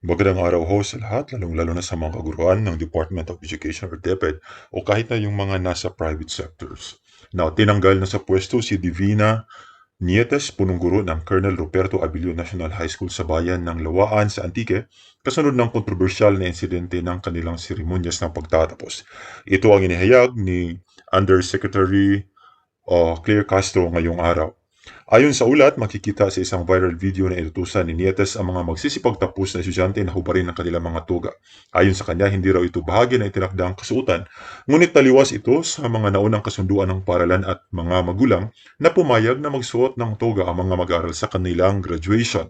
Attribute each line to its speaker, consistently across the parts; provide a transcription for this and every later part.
Speaker 1: Magandang araw ho sa lahat, lalong-lalo na sa mga kaguruan ng Department of Education or DepEd o kahit na yung mga nasa private sectors. Now, tinanggal na sa pwesto si Divina Nietes, punong guro ng Colonel Roberto Abilio National High School sa bayan ng Lawaan sa Antique, kasunod ng kontrobersyal na insidente ng kanilang seremonyas ng pagtatapos. Ito ang inihayag ni Undersecretary uh, Claire Castro ngayong araw. Ayon sa ulat, makikita sa isang viral video na inutusan ni Nietes ang mga magsisipagtapos na estudyante na hubarin ng kanilang mga tuga. Ayon sa kanya, hindi raw ito bahagi ng itinakdang kasuotan, ngunit taliwas ito sa mga naunang kasunduan ng paralan at mga magulang na pumayag na magsuot ng toga ang mga mag-aaral sa kanilang graduation.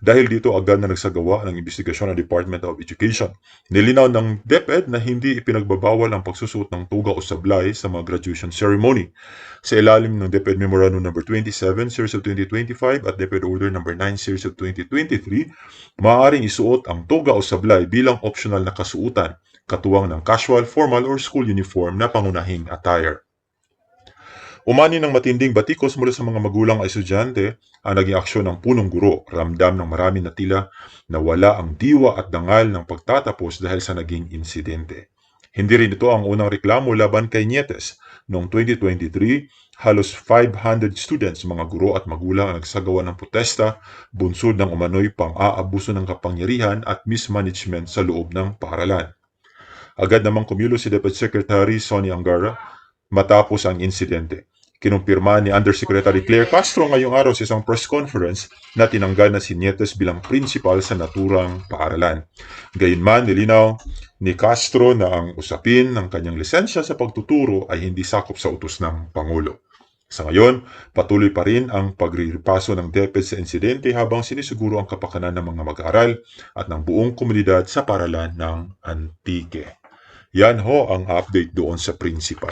Speaker 1: Dahil dito agad na nagsagawa ng investigasyon ng Department of Education. Nilinaw ng DepEd na hindi ipinagbabawal ang pagsusuot ng tuga o sablay sa mga graduation ceremony. Sa ilalim ng DepEd Memorandum No. 27, Series of 2025 at DepEd Order No. 9, Series of 2023, maaaring isuot ang toga o sablay bilang optional na kasuutan, katuwang ng casual, formal, or school uniform na pangunahing attire. Umani ng matinding batikos mula sa mga magulang at estudyante ang naging aksyon ng punong guro, ramdam ng marami na tila na wala ang diwa at dangal ng pagtatapos dahil sa naging insidente. Hindi rin ito ang unang reklamo laban kay Nietes. Noong 2023, halos 500 students, mga guro at magulang ang nagsagawa ng protesta bunsod ng umano'y pang-aabuso ng kapangyarihan at mismanagement sa loob ng paaralan. Agad namang kumulo si Deputy Secretary Sonny Angara matapos ang insidente. Kinumpirma ni Undersecretary Claire Castro ngayong araw sa isang press conference na tinanggal na si Nietes bilang principal sa naturang paaralan. Gayunman, nilinaw ni Castro na ang usapin ng kanyang lisensya sa pagtuturo ay hindi sakop sa utos ng Pangulo. Sa ngayon, patuloy pa rin ang pagriripaso ng DepEd sa insidente habang sinisiguro ang kapakanan ng mga mag-aaral at ng buong komunidad sa paralan ng Antique. Yan ho ang update doon sa principal.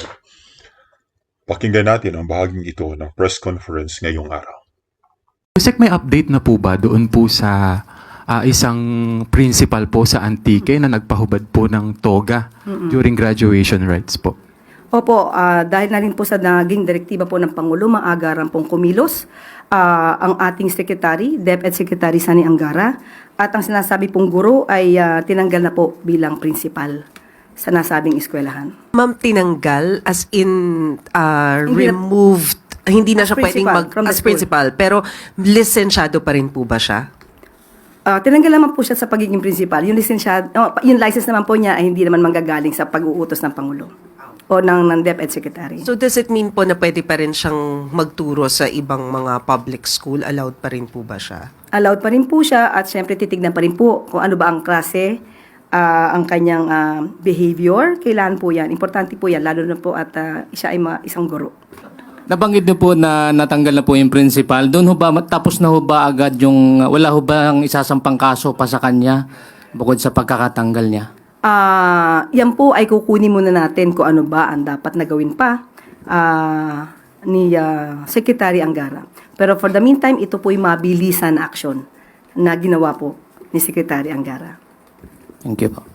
Speaker 1: Pakinggan natin ang bahaging ito ng press conference ngayong araw.
Speaker 2: Sek, may update na po ba doon po sa ah, isang principal po sa Antique na nagpahubad po ng toga during graduation rites po?
Speaker 3: Opo, ah, dahil na rin po sa naging direktiba po ng Pangulo, maagaran pong kumilos ah, ang ating Secretary, DepEd Secretary Sani Angara, at ang sinasabi pong guro ay ah, tinanggal na po bilang principal sa nasabing eskwelahan.
Speaker 4: Ma'am, tinanggal as in uh,
Speaker 3: Hindi na-
Speaker 4: removed, hindi na siya pwedeng mag, as
Speaker 3: school.
Speaker 4: principal, pero lisensyado pa rin po ba siya?
Speaker 3: Ah, tinanggal naman po siya sa pagiging principal. Yung lisensyad, oh, yung license naman po niya ay hindi naman manggagaling sa pag-uutos ng Pangulo o ng, ng DepEd Secretary.
Speaker 4: So does it mean po na pwede pa rin siyang magturo sa ibang mga public school? Allowed pa rin po ba siya?
Speaker 3: allowed pa rin po siya at syempre titignan pa rin po kung ano ba ang klase, ah, ang kanyang ah, behavior. Kailangan po yan. Importante po yan, lalo na po at ah, siya ay ma- isang guro.
Speaker 5: Nabanggit niyo po na natanggal na po yung principal. Doon ho ba, tapos na ho ba agad yung, wala ho ba ang isasampang kaso pa sa kanya bukod sa pagkakatanggal niya?
Speaker 3: Ah, yan po ay kukunin muna natin kung ano ba ang dapat na gawin pa ah, ni ah, Secretary Angara. Pero for the meantime, ito po ay mabilisan na action na ginawa po ni Secretary Angara.
Speaker 5: Thank you po.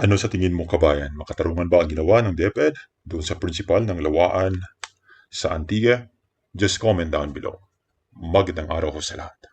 Speaker 1: Ano sa tingin mo kabayan? Makatarungan ba ang ginawa ng DepEd doon sa principal ng Lawaan sa Antigua? Just comment down below. Magandang araw ko sa lahat.